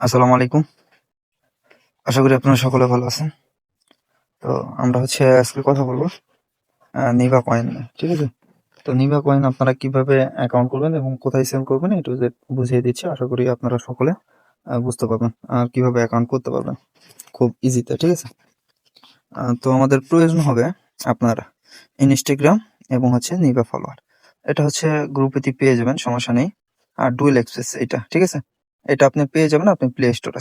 আসসালামু আলাইকুম। আশা করি আপনারা সকলে ভালো আছেন। তো আমরা হচ্ছে আজকে কথা বলব নিভা কয়েন ঠিক আছে? তো নিভা কয়েন আপনারা কীভাবে অ্যাকাউন্ট করবেন এবং কোথায় সেল করবেন একটু বুঝিয়ে দিচ্ছি। আশা করি আপনারা সকলে বুঝতে পারবেন আর কীভাবে অ্যাকাউন্ট করতে পারবেন। খুব ইজিতে ঠিক আছে? তো আমাদের প্রয়োজন হবে আপনার ইনস্টাগ্রাম এবং হচ্ছে নিভা ফলোয়ার এটা হচ্ছে গ্রুপেতে পেয়ে যাবেন, সমস্যা নেই। আর ডুয়েল এক্সপ্রেস এটা ঠিক আছে? এটা আপনি পেয়ে যাবেন আপনি প্লে স্টোরে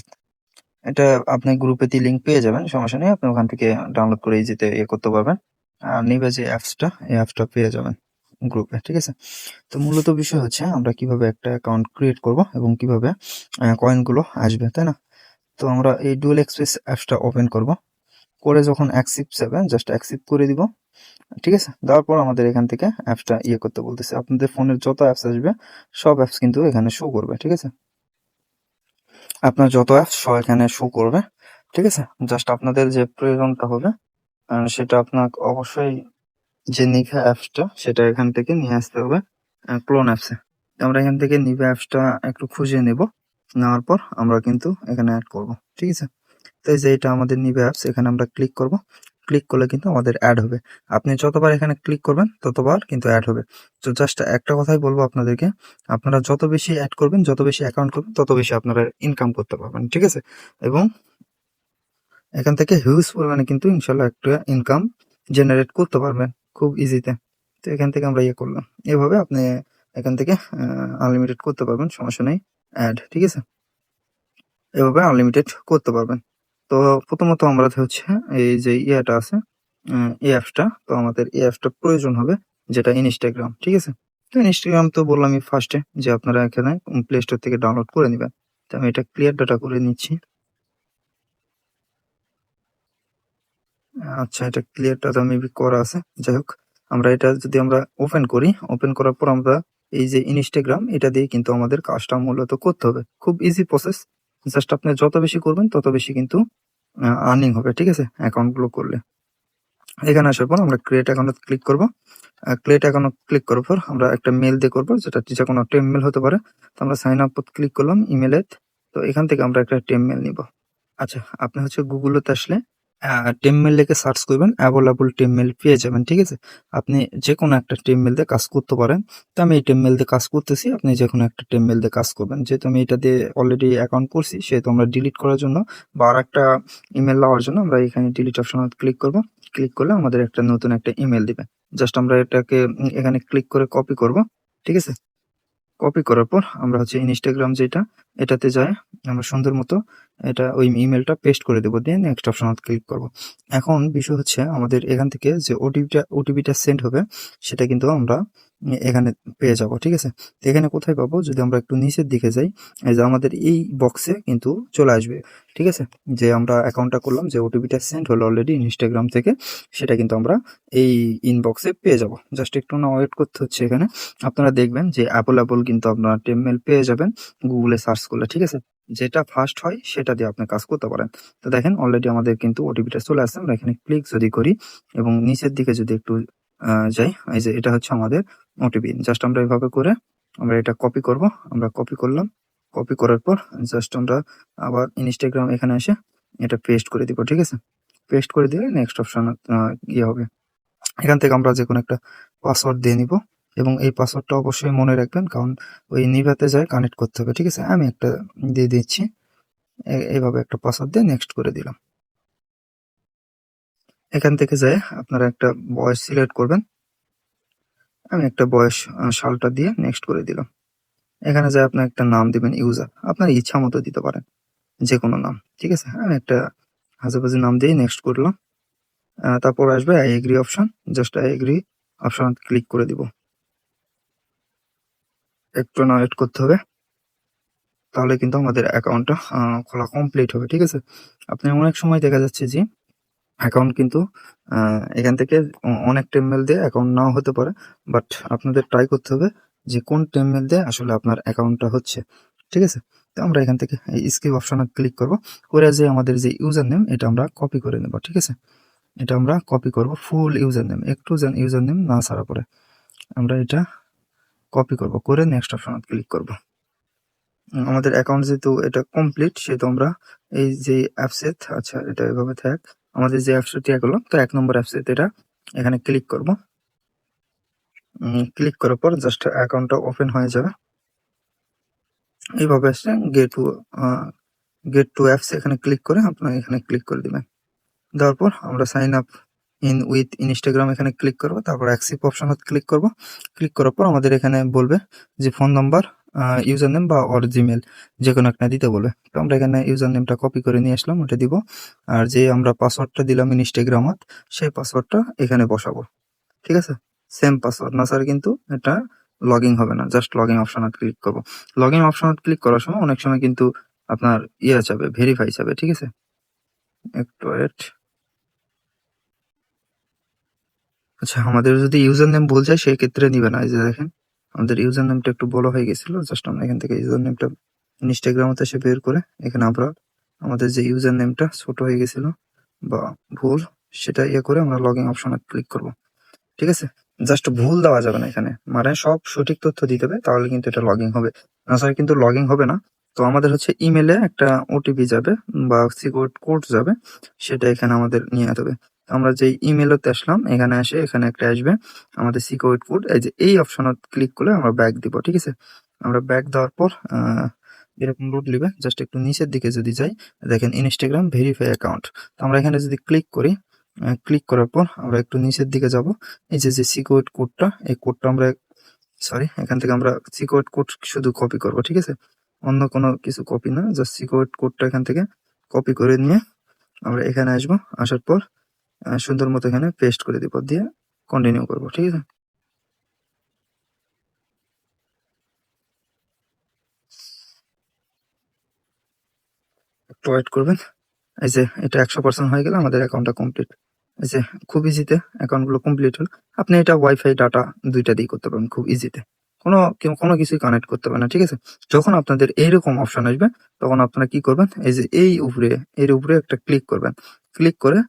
এটা আপনি গ্রুপেতে লিঙ্ক পেয়ে যাবেন, সমস্যা নেই, আপনি ওখান থেকে ডাউনলোড করে ইজিতে ইয়ে করতে পারবেন। আর নিবে যে অ্যাপসটা এই অ্যাপসটা পেয়ে যাবেন গ্রুপে ঠিক আছে? তো মূলত বিষয় হচ্ছে আমরা কীভাবে একটা অ্যাকাউন্ট ক্রিয়েট করব এবং কীভাবে কয়েনগুলো আসবে, তাই না? তো আমরা এই ডুয়েল এক্সপ্রেস অ্যাপসটা ওপেন করব। করে যখন অ্যাকসেপ্ট যাবে জাস্ট অ্যাকসেপ্ট করে দিব, ঠিক আছে? দেওয়ার পর আমাদের এখান থেকে অ্যাপসটা ইয়ে করতে বলতেছে। আপনাদের ফোনের যত অ্যাপস আসবে, সব অ্যাপস কিন্তু এখানে শো করবে, ঠিক আছে? আপনার যত অ্যাপস সব এখানে শো করবে, ঠিক আছে? জাস্ট আপনাদের যে প্রয়োজনটা হবে সেটা আপনার অবশ্যই যে নিখা অ্যাপসটা সেটা এখান থেকে নিয়ে আসতে হবে ক্লোন অ্যাপসে আমরা এখান থেকে নিবে অ্যাপসটা একটু খুঁজে নেব, নেওয়ার পর আমরা কিন্তু এখানে অ্যাড করব, ঠিক আছে? তো এই যে এটা আমাদের নিবে অ্যাপস এখানে আমরা ক্লিক করব। ক্লিক করলে কিন্তু আমাদের অ্যাড হবে। আপনি যতবার এখানে ক্লিক করবেন, ততবার কিন্তু অ্যাড হবে। তো জাস্ট একটা কথাই বলব আপনাদেরকে, আপনারা যত বেশি অ্যাড করবেন, যত বেশি অ্যাকাউন্ট করবেন, তত বেশি আপনারা ইনকাম করতে পারবেন, ঠিক আছে? এবং এখান থেকে হিউজ পরিমাণে কিন্তু ইনশাল্লাহ একটা ইনকাম জেনারেট করতে পারবেন, খুব ইজিতে তো এখান থেকে আমরা ইয়ে করলাম। এভাবে আপনি এখান থেকে আনলিমিটেড করতে পারবেন, সমস্যা নেই অ্যাড ঠিক আছে? এভাবে আনলিমিটেড করতে পারবেন। তো প্রথমত আমরা হচ্ছে এই যে ইয়েটা আছে এই অ্যাপসটা, তো আমাদের এই অ্যাপসটা প্রয়োজন হবে যেটা ইনস্টাগ্রাম ঠিক আছে? তো ইনস্টাগ্রাম তো বললামই ফার্স্টে যে আপনারা এখানে প্লে স্টোর থেকে ডাউনলোড করে নেবেন। তো আমি এটা ক্লিয়ার ডাটা করে নিচ্ছি। আচ্ছা এটা ক্লিয়ার ডাটা মেবি করা আছে। যাই হোক, আমরা এটা যদি আমরা ওপেন করি ওপেন করার পর আমরা এই যে ইনস্টাগ্রাম এটা দিয়ে কিন্তু আমাদের কাজটা মূলত করতে হবে। খুব ইজি প্রসেস জাস্ট আপনি যত বেশি করবেন, তত বেশি কিন্তু আর্নিং হবে, ঠিক আছে? অ্যাকাউন্টগুলো করলে। এখানে আসার পর আমরা ক্রিয়েট অ্যাকাউন্ট ক্লিক করব। ক্রিয়েট অ্যাকাউন্ট ক্লিক করার পর আমরা একটা মেল দিয়ে করব, যেটা যে কোনো একটা ইমেল হতে পারে। তো আমরা সাইন আপ ক্লিক করলাম ইমেলে তো এখান থেকে আমরা একটা টেম মেল নিব। আচ্ছা আপনি হচ্ছে গুগলতে আসলে টেমমেল লিখে সার্চ করবেন অ্যাভেলেবল টিম মেল পেয়ে যাবেন, ঠিক আছে? আপনি যে কোনো একটা টেমমেল দিয়ে কাজ করতে পারেন। তো আমি এই টেমমেল দিয়ে কাজ করতেছি, আপনি যে কোনো একটা টেমমেল দিয়ে কাজ করবেন। যেহেতু আমি এটা দিয়ে অলরেডি অ্যাকাউন্ট করছি, সেহেতু আমরা ডিলিট করার জন্য বা আর একটা ইমেল নেওয়ার জন্য আমরা এখানে ডিলিট অপশন ক্লিক করব। ক্লিক করলে আমাদের একটা নতুন একটা ইমেল দিবে। জাস্ট আমরা এটাকে এখানে ক্লিক করে কপি করব, ঠিক আছে? কপি করার পর আমরা হচ্ছে ইনস্টাগ্রাম যেটা, এটাতে যায় আমরা সুন্দর মতো এটা ওই ইমেলটা পেস্ট করে দেবো দিয়ে নেক্সট অপশন ক্লিক করব। এখন বিষয় হচ্ছে আমাদের এখান থেকে যে ওটিপিটা ওটিপিটা সেন্ড হবে, সেটা কিন্তু আমরা এখানে পেয়ে যাব, ঠিক আছে? এখানে কোথায় পাবো? যদি আমরা একটু নিচের দিকে যাই, এই যে আমাদের এই বক্সে কিন্তু চলে আসবে, ঠিক আছে? যে আমরা অ্যাকাউন্টটা করলাম, যে ওটিপিটা সেন্ড হলো অলরেডি ইনস্টাগ্রাম থেকে, সেটা কিন্তু আমরা এই ইনবক্সে পেয়ে যাব। জাস্ট একটু না ওয়েট করতে হচ্ছে এখানে। আপনারা দেখবেন যে অ্যাপল অ্যাপল কিন্তু আপনারা টেমমেল পেয়ে যাবেন গুগলে সার্চ করলে, ঠিক আছে? যেটা ফার্স্ট হয়, সেটা দিয়ে আপনি কাজ করতে পারেন। তো দেখেন অলরেডি আমাদের কিন্তু ওটিপিটা চলে আসছে। আমরা এখানে ক্লিক যদি করি এবং নিচের দিকে যদি একটু যাই, এই যে এটা হচ্ছে আমাদের ওটিপি জাস্ট আমরা এভাবে করে আমরা এটা কপি করব, আমরা কপি করলাম। কপি করার পর জাস্ট আমরা আবার ইনস্টাগ্রাম এখানে এসে এটা পেস্ট করে দিব, ঠিক আছে? পেস্ট করে দিলে নেক্সট অপশন ইয়ে হবে। এখান থেকে আমরা যে কোনো একটা পাসওয়ার্ড দিয়ে নিব এবং এই পাসওয়ার্ডটা অবশ্যই মনে রাখবেন, কারণ ওই নিভাতে যায় কানেক্ট করতে হবে, ঠিক আছে? আমি একটা দিয়ে দিচ্ছি। এইভাবে একটা পাসওয়ার্ড দিয়ে নেক্সট করে দিলাম। এখান থেকে যায়, আপনারা একটা বয়স সিলেক্ট করবেন। আমি একটা বয়স সালটা দিয়ে নেক্সট করে দিলাম। এখানে যায় আপনার একটা নাম দিবেন ইউজার আপনার ইচ্ছা মতো দিতে পারেন যে কোনো নাম, ঠিক আছে? আমি একটা হাজাবাজি নাম দিয়ে নেক্সট করলাম। তারপর আসবে I agree option just I agree option click করে দিব। একটু না ওয়েট করতে হবে, তাহলে কিন্তু আমাদের অ্যাকাউন্টটা খোলা কমপ্লিট হবে, ঠিক আছে? আপনি অনেক সময় দেখা যাচ্ছে যে অ্যাকাউন্ট কিন্তু এখান থেকে অনেক টেমমেল দিয়ে অ্যাকাউন্ট নাও হতে পারে। বাট আপনাদের ট্রাই করতে হবে যে কোন টেমমেল দিয়ে আসলে আপনার অ্যাকাউন্টটা হচ্ছে। ঠিক আছে? তো আমরা এখান থেকে এই স্কিপ অপশনে ক্লিক করব। করে যে আমাদের যে ইউজার নেম এটা আমরা কপি করে নেব। ঠিক আছে? এটা আমরা কপি করব ফুল ইউজার নেম একটু যেন ইউজার নেম না ছাড়া পরে আমরা এটা কপি করব, করে নেক্সট অপশনে ক্লিক করব। আমাদের অ্যাকাউন্ট যেহেতু এটা কমপ্লিট সেহেতু আমরা এই যে অ্যাপসে আচ্ছা এটা এভাবে থাক। আমাদের যে অ্যাপসটি এগুলো তো এক নম্বর অ্যাপসে এটা এখানে ক্লিক করব। ক্লিক করার পর জাস্ট অ্যাকাউন্টটা ওপেন হয়ে যাবে। এইভাবে আসছে get to get to apps এখানে ক্লিক করে আপনার এখানে ক্লিক করে দিবেন। দেওয়ার পর আমরা sign up in with Instagram এখানে ক্লিক করব, তারপর অ্যাক্সিপ অপশন ক্লিক করব। ক্লিক করার পর আমাদের এখানে বলবে যে ফোন নাম্বার ইউজার নেম বা অর জিমেল যে কোনো একটা দিতে বলবে তো আমরা এখানে ইউজার নেমটা কপি করে নিয়ে আসলাম, ওটা দিব। আর যে আমরা পাসওয়ার্ডটা দিলাম ইনস্টাগ্রামত সেই পাসওয়ার্ডটা এখানে বসাবো। ঠিক আছে? সেম পাসওয়ার্ড না স্যার কিন্তু এটা লগ ইন হবে না just log in option click করব। লগ ইন অপশন ক্লিক করার সময় অনেক সময় কিন্তু আপনার ইয়ে যাবে ভেরিফাই যাবে, ঠিক আছে? একটু ওয়েট আচ্ছা আমাদের যদি ইউজার নেম ভুল যায়, সেই ক্ষেত্রে নিবে না, এই যে দেখেন। আমাদের ইউজার নেমটা একটু বড় হয়ে গেছিল জাস্ট আমরা এখান থেকে ইউজার নেমটা ইনস্টাগ্রামতে এসে বের করে এখানে আমরা আমাদের যে ইউজার নেমটা ছোট হয়ে গেছিল বা ভুল সেটা ইয়ে করে আমরা লগ ইন অপশনে ক্লিক করব। ঠিক আছে? জাস্ট ভুল দেওয়া যাবে না এখানে। মানে সব সঠিক তথ্য দিতে হবে, তাহলে কিন্তু এটা লগ ইন হবে। না স্যার কিন্তু লগ ইন হবে না। তো আমাদের হচ্ছে ইমেলে একটা ওটিপি যাবে বা সিকিউর কোড যাবে, সেটা এখানে আমাদের নিয়ে হবে। আমরা যে ইমেলতে আসলাম, এখানে এসে এখানে একটা আসবে আমাদের সিকিউর কোড এই যে এই অপশনে ক্লিক করলে আমরা ব্যাক দিব, ঠিক আছে? আমরা ব্যাক দেওয়ার পর এরকম রুট নিবে জাস্ট একটু নিচের দিকে যদি যাই, দেখেন ইনস্টাগ্রাম ভেরিফাই অ্যাকাউন্ট তো আমরা এখানে যদি ক্লিক করি ক্লিক করার পর আমরা একটু নিচের দিকে যাব। এই যে যে সিকিউর কোডটা এই কোডটা আমরা সরি এখান থেকে আমরা সিকিউর কোড শুধু কপি করব, ঠিক আছে? অন্য কোনো কিছু কপি না জাস্ট সিকিউর কোডটা এখান থেকে কপি করে নিয়ে আমরা এখানে আসব। আসার পর সুন্দর মতো এখানে পেস্ট করে দিব, দিয়ে কন্টিনিউ করব, ঠিক আছে? ওয়েট করবেন। এই যে, এটা একশো পার্সেন্ট হয়ে গেলে আমাদের অ্যাকাউন্টটা কমপ্লিট এই যে, খুব ইজিতে অ্যাকাউন্টগুলো কমপ্লিট হল। আপনি এটা ওয়াইফাই ডাটা দুইটা দিয়ে করতে পারবেন, খুব ইজিতে কোনো কোনো কিছুই কানেক্ট করতে পারবেন না, ঠিক আছে? যখন আপনাদের এইরকম অপশন আসবে, তখন আপনারা কি করবেন? এই যে, এই উপরে, এর উপরে একটা ক্লিক করবেন। ক্লিক করে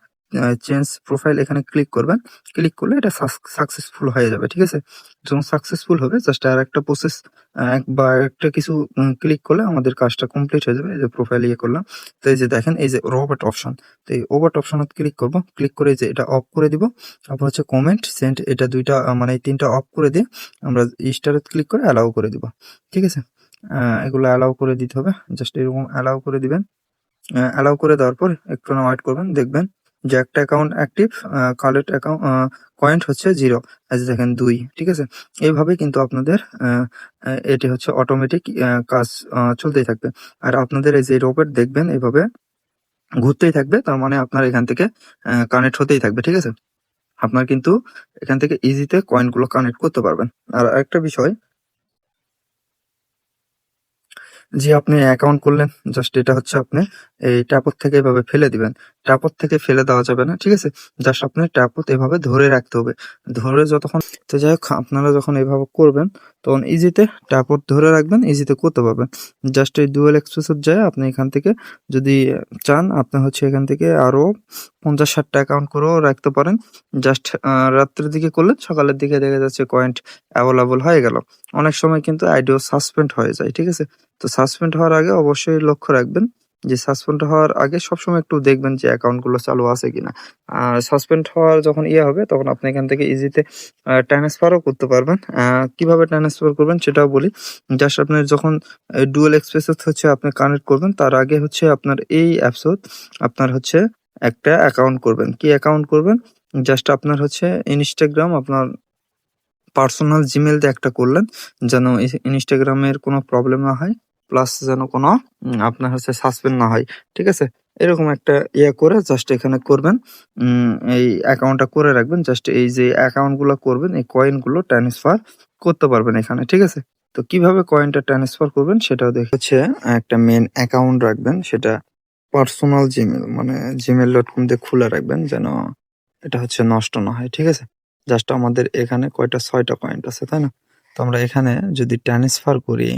চেঞ্জ প্রোফাইল এখানে ক্লিক করবেন। ক্লিক করলে এটা সাকসেসফুল হয়ে যাবে, ঠিক আছে? যখন সাকসেসফুল হবে জাস্ট আর একটা প্রসেস বা একটা কিছু ক্লিক করলে আমাদের কাজটা কমপ্লিট হয়ে যাবে। এই যে প্রোফাইল ইয়ে করলাম। তো এই যে দেখেন, এই যে রোবট অপশন তো এই ওভার অপশনে ক্লিক করব। ক্লিক করে যে এটা অফ করে দিব। তারপর হচ্ছে কমেন্ট সেন্ট এটা দুইটা মানে তিনটা অফ করে দিয়ে আমরা স্টারে ক্লিক করে অ্যালাউ করে দিব, ঠিক আছে? এগুলো অ্যালাউ করে দিতে হবে। জাস্ট এরকম অ্যালাউ করে দিবেন। অ্যালাউ করে দেওয়ার পর একটু ওয়েট করবেন, দেখবেন যে একটা account active collect account point হচ্ছে জিরো আজ দেখেন দুই, ঠিক আছে? এইভাবে কিন্তু আপনাদের এটি হচ্ছে অটোমেটিক কাজ চলতেই থাকবে। আর আপনাদের এই যে রোবট দেখবেন, এইভাবে ঘুরতেই থাকবে, তার মানে আপনার এখান থেকে কানেক্ট হতেই থাকবে, ঠিক আছে? আপনার কিন্তু এখান থেকে ইজিতে কয়েনগুলো কানেক্ট করতে পারবেন। আর একটা বিষয় যে আপনি অ্যাকাউন্ট করলেন জাস্ট এটা হচ্ছে আপনি এই ট্যাপত থেকে এভাবে ফেলে দিবেন। ট্যাপত থেকে ফেলে দেওয়া যাবে না, ঠিক আছে? জাস্ট আপনি ট্যাপত এভাবে ধরে রাখতে হবে। ধরে যতক্ষণ তো যাই হোক, আপনারা যখন এভাবে করবেন, তখন ইজিতে ট্যাপত ধরে রাখবেন ইজিতে করতে পারবেন। জাস্ট এই ডুয়েল এক্সপ্রেসের যায় আপনি এখান থেকে যদি চান, আপনি হচ্ছে এখান থেকে আরও পঞ্চাশ ষাটটা অ্যাকাউন্ট করেও রাখতে পারেন। জাস্ট রাত্রের দিকে করলে সকালের দিকে দেখা যাচ্ছে কয়েন্ট অ্যাভেলেবল হয়ে গেল। অনেক সময় কিন্তু আইডিও সাসপেন্ড হয়ে যায়, ঠিক আছে? তো সাসপেন্ড হওয়ার আগে অবশ্যই লক্ষ্য রাখবেন যে সাসপেন্ড হওয়ার আগে সবসময় একটু দেখবেন যে অ্যাকাউন্টগুলো চালু আছে কিনা। আর সাসপেন্ড হওয়ার যখন ইয়ে হবে, তখন আপনি এখান থেকে ইজিতে ট্রান্সফারও করতে পারবেন। কীভাবে ট্রান্সফার করবেন সেটাও বলি। জাস্ট আপনার যখন ডুয়েল এক্সপ্রেসেস হচ্ছে আপনি কানেক্ট করবেন, তার আগে হচ্ছে আপনার এই অ্যাপসত আপনার হচ্ছে একটা অ্যাকাউন্ট করবেন। কি অ্যাকাউন্ট করবেন? জাস্ট আপনার হচ্ছে ইনস্টাগ্রাম আপনার পার্সোনাল জিমেল দিয়ে একটা করলেন, যেন ইনস্টাগ্রামের কোনো প্রবলেম না হয় প্লাস যেন কোনো আপনার হচ্ছে সাসপেন্ড না হয়, ঠিক আছে? এরকম একটা ইয়ে করে জাস্ট এখানে করবেন এই অ্যাকাউন্টটা করে রাখবেন জাস্ট এই যে অ্যাকাউন্টগুলো করবেন, এই কয়েনগুলো ট্রান্সফার করতে পারবেন এখানে, ঠিক আছে? তো কীভাবে কয়েনটা ট্রান্সফার করবেন সেটাও দেখেছে একটা মেন অ্যাকাউন্ট রাখবেন, সেটা পার্সোনাল জিমেল মানে জিমেল ডট কম দিয়ে খুলে রাখবেন, যেন এটা হচ্ছে নষ্ট না হয়, ঠিক আছে? জাস্ট আমাদের এখানে কয়টা? ছয়টা পয়েন্ট আছে, তাই না? তো আমরা এখানে যদি ট্রান্সফার করি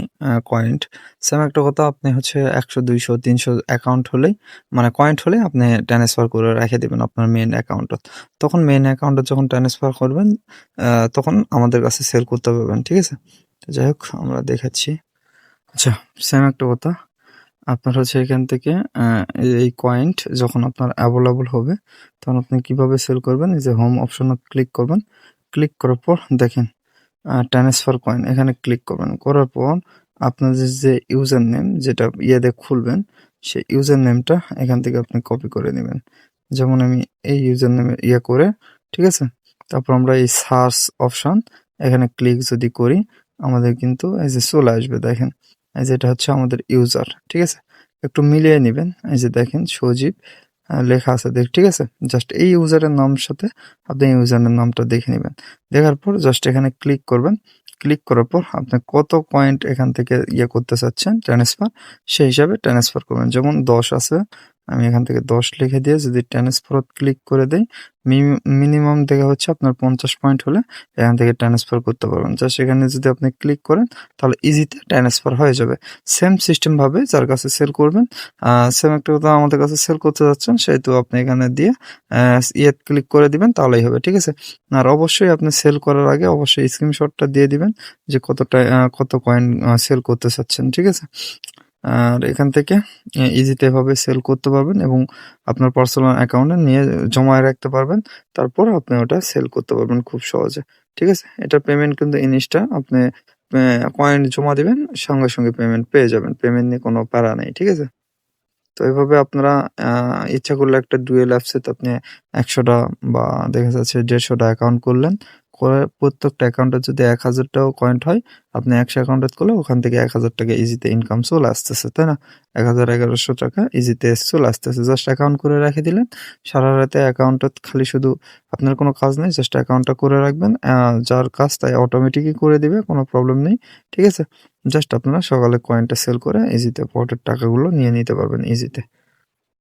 কয়েন্ট সেম একটা কথা আপনি হচ্ছে একশো, দুইশো, তিনশো অ্যাকাউন্ট হলেই মানে কয়েন্ট হলে আপনি ট্রান্সফার করে রেখে দেবেন আপনার মেন অ্যাকাউন্টত তখন মেন অ্যাকাউন্টে যখন ট্রান্সফার করবেন তখন আমাদের কাছে সেল করতে পারবেন, ঠিক আছে? যাই হোক, আমরা দেখাচ্ছি। আচ্ছা সেম একটা কথা। আপনার হচ্ছে এখান থেকে এই- কয়েন্ট যখন আপনার অ্যাভেলেবল হবে, তখন আপনি কীভাবে সেল করবেন? এই যে হোম অপশনে ক্লিক করবেন। ক্লিক করার পর দেখেন ট্রান্সফার কয়েন এখানে ক্লিক করবেন। করার পর আপনাদের যে ইউজার নেম যেটা ইয়েতে খুলবেন, সেই ইউজার নেমটা এখান থেকে আপনি কপি করে নেবেন। যেমন আমি এই ইউজার নেমে ইয়ে করে, ঠিক আছে? তারপর আমরা এই সার্চ অপশান এখানে ক্লিক যদি করি, আমাদের কিন্তু এই যে চলে আসবে, দেখেন। এই যে এটা হচ্ছে আমাদের ইউজার ঠিক আছে? একটু মিলিয়ে নেবেন, এই যে দেখেন সজীব লেখা আছে দেখ, ঠিক আছে? জাস্ট এই ইউজারের নাম সাথে আপনি ইউজারের নামটা দেখে নেবেন। দেখার পর জাস্ট এখানে ক্লিক করবেন। ক্লিক করার পর আপনি কত পয়েন্ট এখান থেকে ইয়ে করতে চাচ্ছেন ট্রান্সফার সেই হিসাবে ট্রান্সফার করবেন। যেমন দশ আছে আমি এখান থেকে দশ লিখে দিয়ে যদি ট্রান্সফার ক্লিক করে দেই মিনিমাম দেখা হচ্ছে আপনার পঞ্চাশ পয়েন্ট হলে এখান থেকে ট্রান্সফার করতে পারবেন। যা সেখানে যদি আপনি ক্লিক করেন, তাহলে ইজিতে ট্রান্সফার হয়ে যাবে। সেম সিস্টেমভাবে যার কাছে সেল করবেন সেম একটা কথা আমাদের কাছে সেল করতে যাচ্ছেন, সেহেতু আপনি এখানে দিয়ে ইয়ে ক্লিক করে দিবেন, তাহলেই হবে, ঠিক আছে? আর অবশ্যই আপনি সেল করার আগে অবশ্যই স্ক্রিনশটটা দিয়ে দিবেন যে কতটা কত কয়েন সেল করতে চাচ্ছেন, ঠিক আছে? আর এখান থেকে ইজিতে এভাবে সেল করতে পারবেন এবং আপনার পার্সোনাল অ্যাকাউন্টে নিয়ে জমায় রাখতে পারবেন। তারপর আপনি ওটা সেল করতে পারবেন খুব সহজে। ঠিক আছে? এটা পেমেন্ট কিন্তু ইনিশটা আপনি কয়েন জমা দিবেন, সঙ্গে সঙ্গে পেমেন্ট পেয়ে যাবেন। পেমেন্ট নিয়ে কোনো প্যারা নেই, ঠিক আছে? তো এইভাবে আপনারা ইচ্ছা করলে একটা ডুয়েল অ্যাপসে আপনি একশোটা বা দেখা যাচ্ছে দেড়শোটা অ্যাকাউন্ট করলেন। করে প্রত্যেকটা অ্যাকাউন্টে যদি এক হাজার টাকা কয়েন্ট হয়, আপনি একশো অ্যাকাউন্টে করলে ওখান থেকে এক হাজার টাকা ইজিতে ইনকাম চলে আসতেছে, তাই না? এক হাজার এগারোশো টাকা ইজিতে চলে আসতেছে। জাস্ট অ্যাকাউন্ট করে রেখে দিলেন, সারা রাতে অ্যাকাউন্টটা খালি শুধু আপনার কোনো কাজ নেই জাস্ট অ্যাকাউন্টটা করে রাখবেন। যার কাজ তাই অটোমেটিকই করে দিবে, কোনো প্রবলেম নেই, ঠিক আছে? জাস্ট আপনারা সকালে কয়েনটা সেল করে ইজিতে পকেটের টাকাগুলো নিয়ে নিতে পারবেন ইজিতে